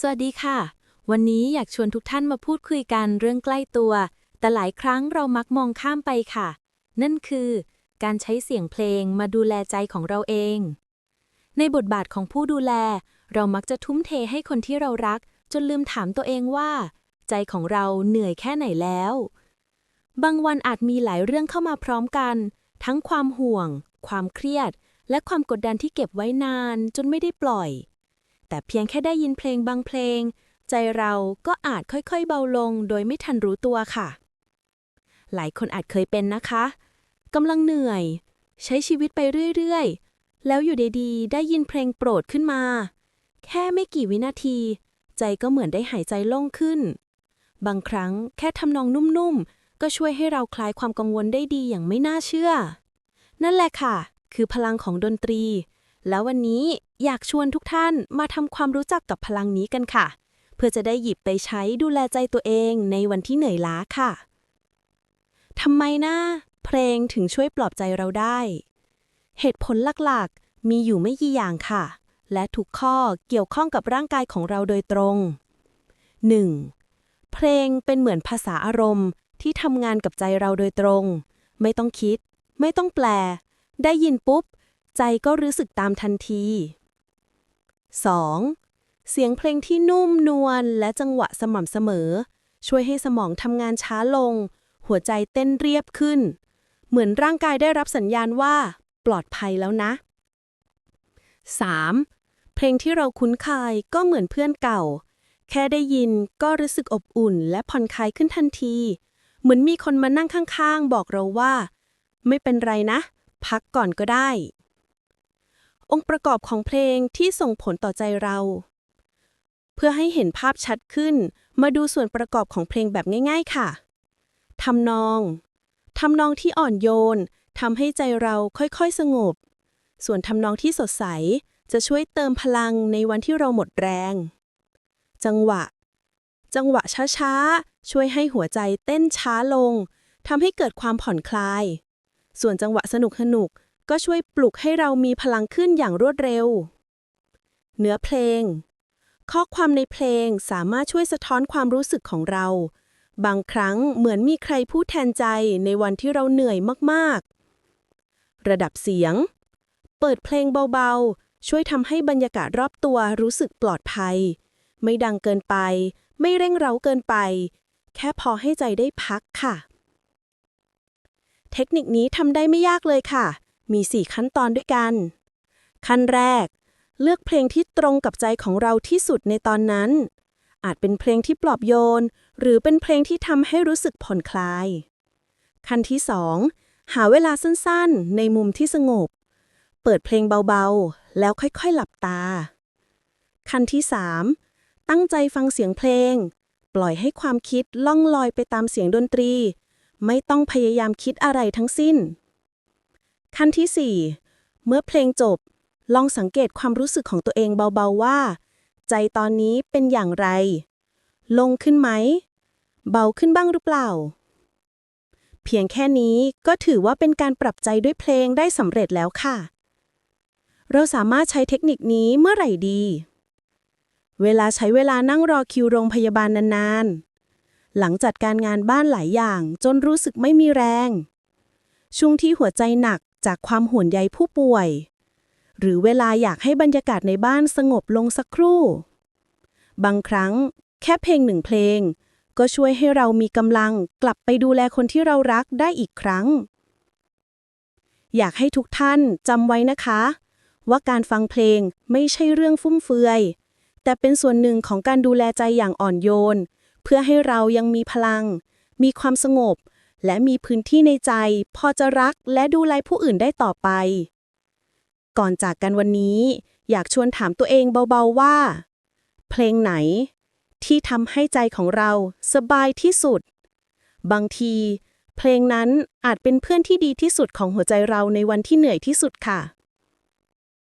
สวัสดีค่ะ วันนี้อยากชวนทุกท่านมาพูดคุยกันเรื่องใกล้ตัว แต่หลายครั้งเรามักมองข้ามไปค่ะ นั่นคือ การใช้เสียงเพลงมาดูแลใจของเราเอง ในบทบาทของผู้ดูแล เรามักจะทุ่มเทให้คนที่เรารัก จนลืมถามตัวเองว่า ใจของเราเหนื่อยแค่ไหนแล้ว บางวันอาจมีหลายเรื่องเข้ามาพร้อมกัน ทั้งความห่วง ความเครียด และความกดดันที่เก็บไว้นาน จนไม่ได้ปล่อย แต่เพียงแค่ได้ยินเพลงบางเพลง ใจเราก็อาจค่อยๆเบาลง โดยไม่ทันรู้ตัวค่ะ หลายคนอาจเคยเป็นนะคะกำลังเหนื่อย ใช้ชีวิตไปเรื่อยๆ แล้วอยู่ดีๆ ได้ยินเพลงโปรดขึ้นมา แค่ไม่กี่วินาที ใจก็เหมือนได้หายใจโล่งขึ้น บางครั้งแค่ทำนองนุ่มๆ ก็ช่วยให้เราคลายความกังวลได้ดีอย่างไม่น่าเชื่อ นั่นแหละค่ะ คือพลังของดนตรี แล้ววันนี้ อยากชวนทุกท่านมาทำความรู้จักกับพลังนี้กันค่ะ เพื่อจะได้หยิบไปใช้ดูแลใจตัวเองในวันที่เหนื่อยล้าค่ะทำไมนะ เพลงถึงช่วยปลอบใจเราได้ เหตุผลหลักๆ มีอยู่ไม่กี่อย่างค่ะ และทุกข้อเกี่ยวข้องกับร่างกายของเราโดยตรง 1. เพลงเป็นเหมือนภาษาอารมณ์ที่ทำงานกับใจเราโดยตรง ไม่ต้องคิด ไม่ต้องแปล ได้ยินปุ๊บ ใจก็รู้สึกตามทันที 2. เสียงเพลงที่นุ่มนวลและจังหวะสม่ำเสมอ ช่วยให้สมองทำงานช้าลง หัวใจเต้นเรียบขึ้น เหมือนร่างกายได้รับสัญญาณว่า ปลอดภัยแล้วนะ 3. เพลงที่เราคุ้นเคยก็เหมือนเพื่อนเก่า แค่ได้ยินก็รู้สึกอบอุ่น และผ่อนคลายขึ้นทันที เหมือนมีคนมานั่งข้างๆ บอกเราว่า ไม่เป็นไรนะ พักก่อนก็ได้ องค์ประกอบของเพลงที่ส่งผลต่อใจเรา เพื่อให้เห็นภาพชัดขึ้น มาดูส่วนประกอบของเพลงแบบง่าย ๆ ค่ะทำนองทำนองที่อ่อนโยนทำให้ใจเราค่อยๆสงบ ส่วนทำนองที่สดใสจะช่วยเติมพลังในวันที่เราหมดแรง จังหวะ จังหวะช้าๆ ช่วยให้หัวใจเต้นช้าลงทำให้เกิดความผ่อนคลาย ส่วนจังหวะสนุกสนุกๆ ก็ช่วยปลุกให้เรามีพลังขึ้นอย่างรวดเร็ว เนื้อเพลง ข้อความในเพลงสามารถช่วยสะท้อนความรู้สึกของเรา บางครั้งเหมือนมีใครพูดแทนใจในวันที่เราเหนื่อยมากๆ ระดับเสียง เปิดเพลงเบาๆ ช่วยทำให้บรรยากาศรอบตัวรู้สึกปลอดภัย ไม่ดังเกินไป ไม่เร่งเร้าเกินไป แค่พอให้ใจได้พักค่ะ เทคนิคนี้ทำได้ไม่ยากเลยค่ะ มี 4 ขั้นตอนด้วยกัน ขั้นแรก เลือกเพลงที่ตรงกับใจของเราที่สุดในตอนนั้น อาจเป็นเพลงที่ปลอบโยน หรือเป็นเพลงที่ทำให้รู้สึกผ่อนคลาย ขั้นที่ 2 หาเวลาสั้นๆ ในมุมที่สงบ เปิดเพลงเบาๆ แล้วค่อยๆหลับตา ขั้นที่ 3 ตั้งใจฟังเสียงเพลง ปล่อยให้ความคิดล่องลอยไปตามเสียงดนตรี ไม่ต้องพยายามคิดอะไรทั้งสิ้น ขั้นที่ 4 เมื่อเพลงจบ ลองสังเกตความรู้สึกของตัวเองเบาๆว่า ใจตอนนี้เป็นอย่างไร ลงขึ้นไหม เบาขึ้นบ้างหรือเปล่า เพียงแค่นี้ก็ถือว่าเป็นการปรับใจด้วยเพลงได้สำเร็จแล้วค่ะ เราสามารถใช้เทคนิคนี้เมื่อไหร่ดี เวลาใช้เวลานั่งรอคิวโรงพยาบาลนานๆ หลังจัดการงานบ้านหลายอย่างจนรู้สึกไม่มีแรงช่วงที่หัวใจหนัก จากความห่วงใยผู้ป่วย หรือเวลาอยากให้บรรยากาศในบ้านสงบลงสักครู่ บางครั้งแค่เพลงหนึ่งเพลง ก็ช่วยให้เรามีกำลังกลับไปดูแลคนที่เรารักได้อีกครั้ง อยากให้ทุกท่านจำไว้นะคะ ว่าการฟังเพลงไม่ใช่เรื่องฟุ่มเฟือย แต่เป็นส่วนหนึ่งของการดูแลใจอย่างอ่อนโยน เพื่อให้เรายังมีพลัง มีความสงบ และมีพื้นที่ในใจ พอจะรักและดูแลผู้อื่นได้ต่อไป ก่อนจากกันวันนี้ อยากชวนถามตัวเองเบาๆว่า เพลงไหน ที่ทำให้ใจของเราสบายที่สุด บางที เพลงนั้นอาจเป็นเพื่อนที่ดีที่สุดของหัวใจเราในวันที่เหนื่อยที่สุดค่ะ